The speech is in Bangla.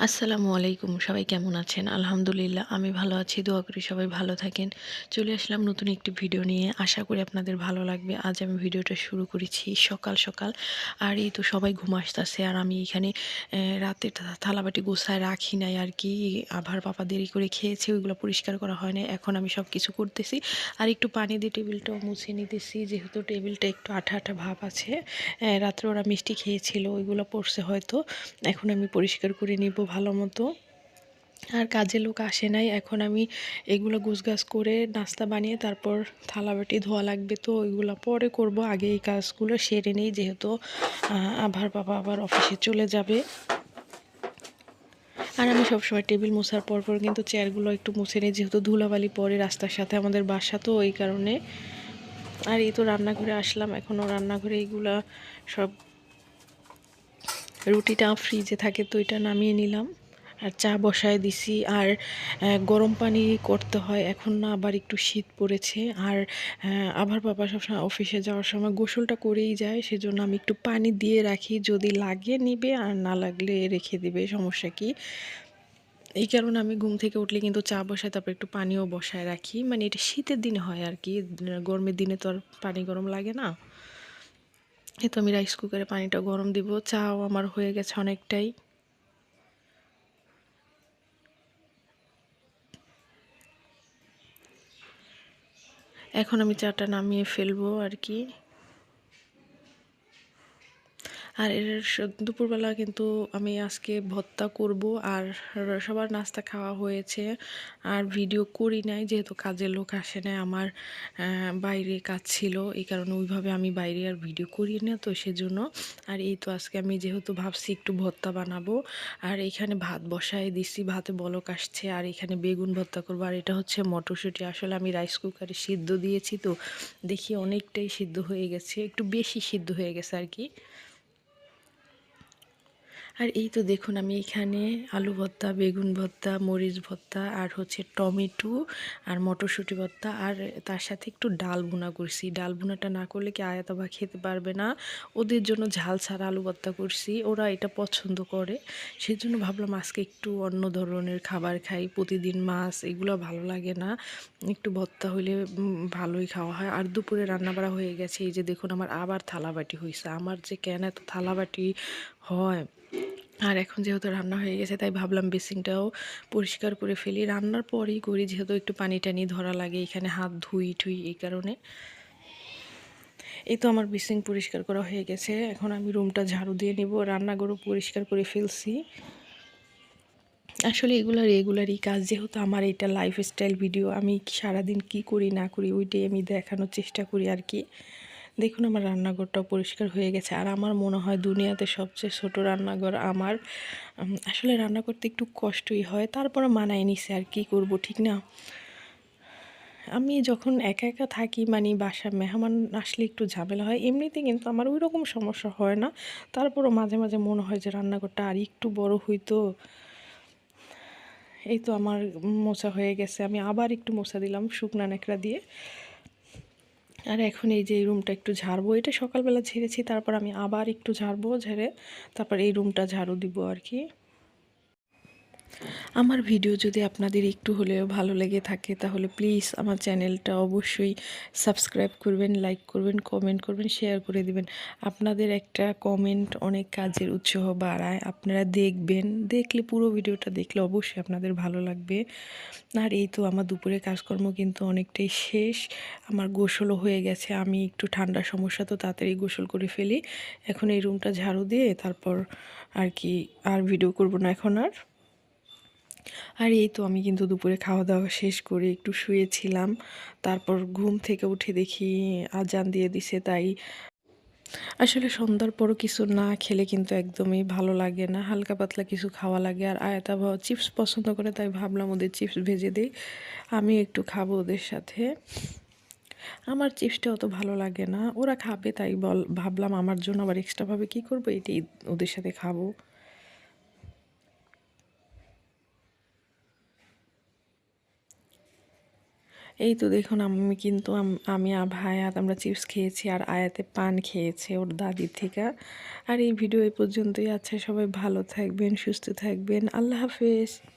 আসসালামু আলাইকুম, সবাই কেমন আছেন? আলহামদুলিল্লাহ, আমি ভালো আছি, দোয়া করি সবাই ভালো থাকেন। চলে আসলাম নতুন একটি ভিডিও নিয়ে। আশা করি আপনাদের ভালো লাগবে। আজ আমি ভিডিওটা শুরু করেছি সকাল সকাল। আর এই তো সবাই ঘুম আসতেছে আর আমি এখানে রাতে থালাবাটি গোছায় রাখি নাই আর কি। আবার পাপা দেরি করে খেয়েছে, ওইগুলো পরিষ্কার করা হয় না এখন আমি সব কিছু করতেছি। আর একটু পানি দিয়ে টেবিলটাও মুছে নিতেছি। যেহেতু টেবিলটা একটু আঠা আঠা ভাব আছে রাত্রে ওরা মিষ্টি খেয়েছিল, ওইগুলো পড়ছে হয়তো। এখন আমি পরিষ্কার করে নিব। ভালো মতো। আর কাজে লোক আসে নাই। এখন আমি এগুলো গুছগাছ করে নাস্তা বানিয়ে তারপর থালাবাটি ধোয়া লাগবে তো ওইগুলো পরে করব। আগে এই কাজগুলো সেরে নেই যেহেতু আবার বাবা আবার অফিসে চলে যাবে। আর আমি সবসময় টেবিল মোছার পর পর কিন্তু চেয়ারগুলো একটু মুছে নিই যেহেতু ধুলাবালি পরে রাস্তার সাথে আমাদের বাসা তো ওই কারণে। আর এই তো রান্নাঘরে আসলাম। এখনও রান্নাঘরে এইগুলা সব রুটিটা ফ্রিজে থাকে তো এটা নামিয়ে নিলাম। আর চা বসায় দিছি। আর গরম পানি করতে হয়। এখন না আবার একটু শীত পড়েছে। আর আবার বাবা সবসময় অফিসে যাওয়ার সময় গোসলটা করেই যায়। সেজন্য আমি একটু পানি দিয়ে রাখি। যদি লাগে নিবে, আর না লাগলে রেখে দিবে। সমস্যা কি? এই কারণে আমি ঘুম থেকে উঠলে কিন্তু চা বসায়, তারপর একটু পানিও বসায় রাখি। মানে এটা শীতের দিনে হয় আর কি। গরমের দিনে তো আর পানি গরম লাগে না। এই তো আমি রাইস কুকারে পানিটা গরম দিব। চাও আমার হয়ে গেছে অনেকটাই। এখন আমি চাটা নামিয়ে ফেলব আর কি। আর এর দুপুরবেলা কিন্তু আমি আজকে ভর্তা করব। আর সবার নাস্তা খাওয়া হয়েছে। আর ভিডিও করি নাই, যেহেতু কাজের লোক আসে না আমার বাইরে কাজ ছিল। এই কারণে ওইভাবে আমি বাইরে আর ভিডিও করি না তো সেজন্য। আর এই তো আজকে আমি যেহেতু ভাবছি একটু ভত্তা বানাবো। আর এখানে ভাত বসায় দিছি, ভাতে বলক আসছে। আর এখানে বেগুন ভর্তা করব। আর এটা হচ্ছে মটরশুঁটি। আসলে আমি রাইস কুকারে সিদ্ধ দিয়েছি তো দেখি অনেকটাই সিদ্ধ হয়ে গেছে, একটু বেশি সিদ্ধ হয়ে গেছে আর কি। আর এই তো দেখুন আমি এখানে আলু ভর্তা বেগুন ভর্তা মরিচ ভর্তা আর হচ্ছে টমেটো আর মটরশুঁটি ভর্তা আর তার সাথে একটু ডাল ভুনা করছি। ডাল ভুনাটা না করলে কি আয়াতা বা খেতে পারবে না? ওদের জন্য ঝাল ছাড়া আলু ভর্তা করছি। ওরা এটা পছন্দ করে। সেই জন্য ভাবলাম আজকে একটু অন্য ধরনের খাবার খাই। প্রতিদিন মাছ এগুলো ভালো লাগে না। একটু ভর্তা উম, ভালোই খাওয়া হয়। আর দুপুরে রান্না বাড়া হয়ে গেছে। এই যে দেখুন আমার আবার থালাবাটি হয়েছে আমার যে কেন এত থালাবাটি হয়। আর এখন যেহেতু রান্না হয়ে গেছে, তাই ভাবলাম বেসিনটাও পরিষ্কার করে ফেলি। রান্নার পরেই করি, যেহেতু একটু পানি টানি ধরা লাগে, এখানে হাত ধুই ঠুই এই কারণে। এই তো আমার বেসিন পরিষ্কার করা হয়ে গেছে। এখন আমি রুমটা ঝাড়ু দিয়ে নিব, রান্নাঘরও পরিষ্কার করে ফেলছি। আসলে এগুলো রেগুলারই কাজ, যেহেতু আমার এটা লাইফস্টাইল ভিডিও আমি সারাদিন কি করি না করি, ওইটাই আমি দেখানোর চেষ্টা করি আর কি। দেখুন, আমার রান্নাঘরটাও পরিষ্কার হয়ে গেছে। আর আমার মনে হয় দুনিয়াতে সবচেয়ে ছোট রান্নাঘর আমার। আসলে রান্না করতে একটু কষ্টই হয় তারপরে মানায় নিছে, আর কি করব, ঠিক না? আমি যখন একা একা থাকি মানে বাসা মেহমান আসলে একটু ঝামেলা হয়, এমনিতে কিন্তু আমার ওই রকম সমস্যা হয় না। তারপরও মাঝে মাঝে মনে হয় যে রান্নাঘরটা আর একটু বড় হইতো এই তো আমার মোছা হয়ে গেছে, আমি আবার একটু মোছা দিলাম শুকনা ন্যাকড়া দিয়ে। আর এখন এই যে এই রুমটা একটু ঝাড়বো, এটা সকালবেলা ঝেড়েছি, তারপর আমি আবার একটু ঝাড়বো, ঝেড়ে তারপর এই রুমটা ঝাড়ু দিব আর কি। আমার ভিডিও যদি আপনাদের একটু হলেও ভালো লেগে থাকে, তাহলে প্লিজ আমার চ্যানেলটা অবশ্যই সাবস্ক্রাইব করবেন লাইক করবেন কমেন্ট করবেন শেয়ার করে দিবেন। আপনাদের একটা কমেন্ট অনেক কাজের উৎসাহ বাড়ায়। আপনারা দেখবেন, দেখলে পুরো ভিডিওটা দেখলে অবশ্যই আপনাদের ভালো লাগবে। আর এই তো আমার দুপুরে কাজকর্ম কিন্তু অনেকটাই শেষ। আমার গোসলও হয়ে গেছে, আমি একটু ঠান্ডার সমস্যা, তো তাড়াতাড়ি গোসল করে ফেলি। এখন এই রুমটা ঝাড়ু দিয়ে তারপর আর কি আর ভিডিও করব না এখন আর। আর এই তো আমি কিন্তু দুপুরে খাওয়া দাওয়া শেষ করে একটু শুয়েছিলাম। তারপর ঘুম থেকে উঠে দেখি আজান দিয়ে দিছে তাই। আসলে সন্ধ্যার পরও কিছু না খেলে কিন্তু একদমই ভালো লাগে না। হালকা পাতলা কিছু খাওয়া লাগে। আর আয়াতা বাবা চিপস পছন্দ করে তাই ভাবলাম ওদের চিপস ভেজে দিই। আমি একটু খাব ওদের সাথে। আমার চিপসটা অত ভালো লাগে না। ওরা খাবে তাই বল ভাবলাম আমার জন্য আবার এক্সট্রাভাবে কী করব? এটাই ওদের সাথে খাব। এই তো দেখুন, আমি কিন্তু, আম- ভাইয়াত আমরা চিপস খেয়েছি আর আয়াতে পান খেয়েছে ওর দাদি থেকে। আর এই ভিডিও এই পর্যন্তই। আছে সবাই ভালো থাকবেন, সুস্থ থাকবেন। আল্লাহ হাফেজ।